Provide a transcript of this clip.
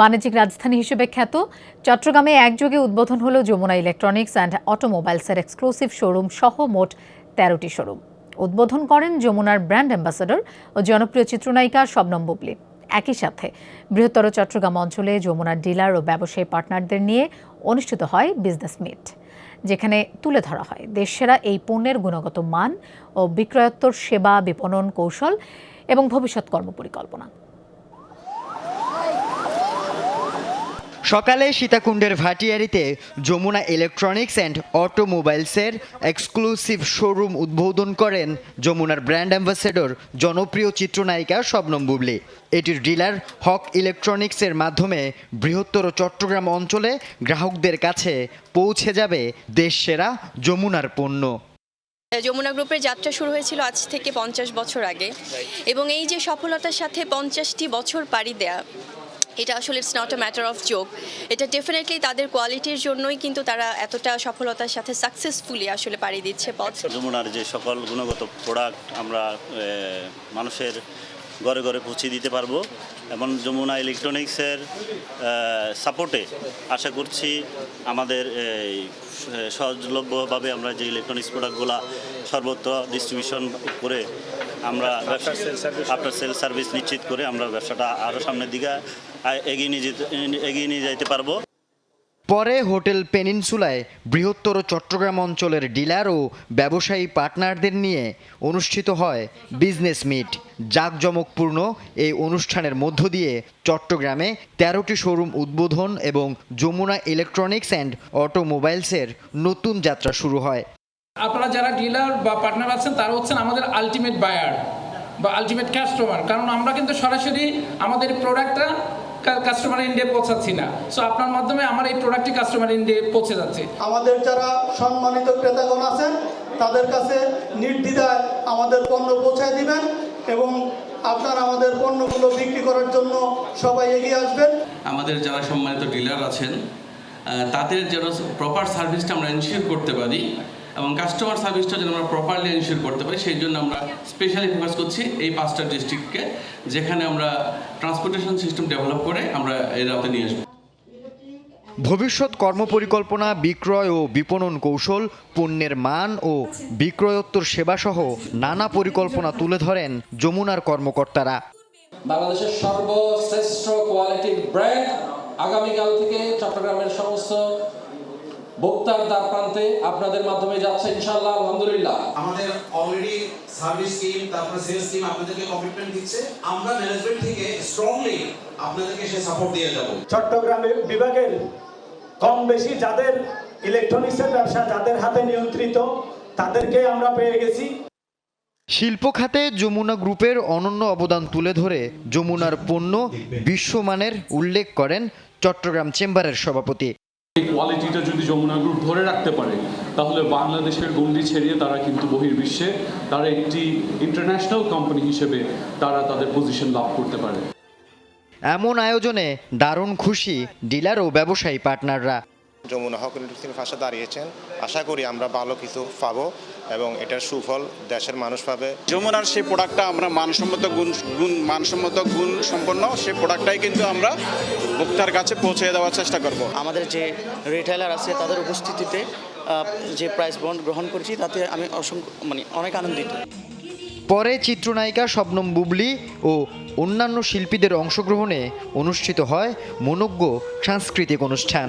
বাণিজ্যিক রাজধানী হিসেবে খ্যাত। চট্টগ্রামে একযোগে উদ্বোধন হল যমুনা ইলেকট্রনিক্স অ্যান্ড অটোমোবাইলসের এক্সক্লুসিভ শোরুম সহ মোট তেরোটি শোরুম। উদ্বোধন করেন যমুনার ব্র্যান্ড অ্যাম্বাসাডর ও জনপ্রিয় চিত্রনায়িকা শবনম বুবলি। একই সাথে বৃহত্তর চট্টগ্রাম অঞ্চলে যমুনার ডিলার ও ব্যবসায়ী পার্টনারদের নিয়ে অনুষ্ঠিত হয় বিজনেস মিট, যেখানে তুলে ধরা হয় দেশসেরা এই পণ্যের গুণগত মান ও বিক্রয়োত্তর সেবা বিপণন কৌশল এবং ভবিষ্যৎ কর্মপরিকল্পনা। সকালে সীতাকুণ্ডের ভাটিয়ারিতে যমুনা ইলেকট্রনিক্স অ্যান্ড অটোমোবাইলসের এক্সক্লুসিভ শোরুম উদ্বোধন করেন যমুনার ব্র্যান্ড অ্যাম্বাসেডর জনপ্রিয় চিত্রনায়িকা শবনম বুবলি। এটির ডিলার হক ইলেকট্রনিক্সের মাধ্যমে বৃহত্তর চট্টগ্রাম অঞ্চলে গ্রাহকদের কাছে পৌঁছে যাবে দেশসেরা যমুনার পণ্য। যমুনা গ্রুপের যাত্রা শুরু হয়েছিল আজ থেকে পঞ্চাশ বছর আগে। এবং এই যে সফলতার সাথে পঞ্চাশটি বছর পাড়ি দেয়া এটা আসলে it's not a matter of joke এটা ডেফিনেটলি তাদের কোয়ালিটির জন্যই কিন্তু তারা এতটা সফলতার সাথে সাকসেসফুলি আসলে পাড়ি দিচ্ছে পথ। যে সকল গুণগত প্রোডাক্ট আমরা মানুষের ঘরে ঘরে পৌঁছে দিতে পারব। এবং যমুনা ইলেকট্রনিক্সের সাপোর্টে আশা করছি আমাদের এই সহজলভ্যভাবে আমরা যে ইলেকট্রনিক্স প্রোডাক্টগুলো সর্বত্র ডিস্ট্রিবিউশন করে আমরা ব্যবসা আফটার সেল সার্ভিস নিশ্চিত করে আমরা ব্যবসাটা আরও সামনের দিকে এগিয়ে নিয়ে যেতে এগিয়ে নিয়ে যেতে পারব। পরে হোটেল পেনিনসুলায় বৃহত্তর চট্টগ্রাম অঞ্চলের ডিলার ও ব্যবসায়ী পার্টনারদের নিয়ে অনুষ্ঠিত হয় বিজনেস মিট। জাঁকজমকপূর্ণ এই অনুষ্ঠানের মধ্য দিয়ে চট্টগ্রামে তেরোটি শোরুম উদ্বোধন এবং যমুনা ইলেকট্রনিক্স অ্যান্ড অটোমোবাইলসের নতুন যাত্রা শুরু হয়। আপনারা যারা ডিলার বা পার্টনার আছেন, তারা হচ্ছেন আমাদের আলটিমেট বায়ার বা আলটিমেট কাস্টমার। কারণ আমরা কিন্তু সরাসরি আমাদের প্রোডাক্টটা কাস্টমার ইন্ডিয়া পৌঁছাচ্ছি না। সো আপনার মাধ্যমে আমার এই প্রোডাক্টটি কাস্টমার ইন্ডিয়া পৌঁছে যাচ্ছে। আমাদের যারা সম্মানিত ক্রেতাগণ আছেন তাদের কাছে নির্দ্বিধায় আমাদের পণ্য পৌঁছায় দিবেন এবং আপনার আমাদের পণ্যগুলো বিক্রি করার জন্য সবাই এগিয়ে আসবেন। আমাদের যারা সম্মানিত ডিলার আছেন তাদের যেন প্রপার সার্ভিসটা আমরা এনশিওর করতে পারি এবং কাস্টমার সার্ভিসটা যেন আমরা প্রপারলি এনশিওর করতে পারি সেই জন্য আমরা স্পেশালি ফোকাস করছি এই পাঁচটা ডিস্ট্রিক্টকে যেখানে আমরা ট্রান্সপোর্টেশন সিস্টেম ডেভেলপ করে আমরা এই রাতে নিয়ে আসব। ভবিষ্যৎ কর্মপরিকল্পনা বিক্রয় ও বিপণন কৌশল পণ্যের মান ও বিক্রয়োত্তর সেবাসহ নানা পরিকল্পনা তুলে ধরেন যমুনার কর্মকর্তারা। বাংলাদেশের সর্বশ্রেষ্ঠ কোয়ালিটির ব্র্যান্ড আগামীকাল থেকে চট্টগ্রামের সমস্ত ভোক্তার দ্বার প্রান্তে আপনাদের মাধ্যমে যাচ্ছে ইনশাআল্লাহ আলহামদুলিল্লাহ। আমাদের অলরেডি সার্ভিস টিম তারপরে সেলস টিম আপনাদেরকে কমিটমেন্ট দিচ্ছে। আমরা ম্যানেজমেন্ট থেকে স্ট্রংলি আপনাদেরকে সে সাপোর্ট দিয়ে যাব। চট্টগ্রামে বিভাগের কম বেশি যাদের ইলেকট্রনিক্সের ব্যবসা যাদের হাতে নিয়ন্ত্রিত তাদেরকে আমরা পেয়ে গেছি। শিল্প খাতে যমুনা গ্রুপের অনন্য অবদান তুলে ধরে যমুনার পণ্য বিশ্বমানের উল্লেখ করেন চট্টগ্রাম চেম্বারের সভাপতি। এই কোয়ালিটিটা যদি যমুনা গ্রুপ ধরে রাখতে পারে তাহলে বাংলাদেশের গণ্ডি ছাড়িয়ে তারা কিন্তু বহির্বিশ্বে তারা একটি ইন্টারন্যাশনাল কোম্পানি হিসেবে তারা তাদের পজিশন লাভ করতে পারে। এমন আয়োজনে দারুণ খুশি ডিলার ও ব্যবসায়ী পার্টনাররা। যমুনা হক ইলেকট্রিক্সের পাশে দাঁড়িয়েছেন। আশা করি আমরা ভালো কিছু পাবো এবং এটার সুফল দেশের মানুষ পাবে। যমুনার সেই প্রোডাক্টটা আমরা মানসম্মত গুণ গুণ মানসম্মত গুণ সম্পন্ন সেই প্রোডাক্টটাই কিন্তু আমরা ভোক্তার কাছে পৌঁছে দেওয়ার চেষ্টা করব। আমাদের যে রিটেলার আছে তাদের উপস্থিতিতে যে প্রাইস বন্ড গ্রহণ করেছি তাতে আমি অসংখ্য মানে অনেক আনন্দিত। পরে চিত্রনায়িকা শবনম বুবলি ও অন্যান্য শিল্পীদের অংশগ্রহণে অনুষ্ঠিত হয় মনোজ্ঞ সাংস্কৃতিক অনুষ্ঠান।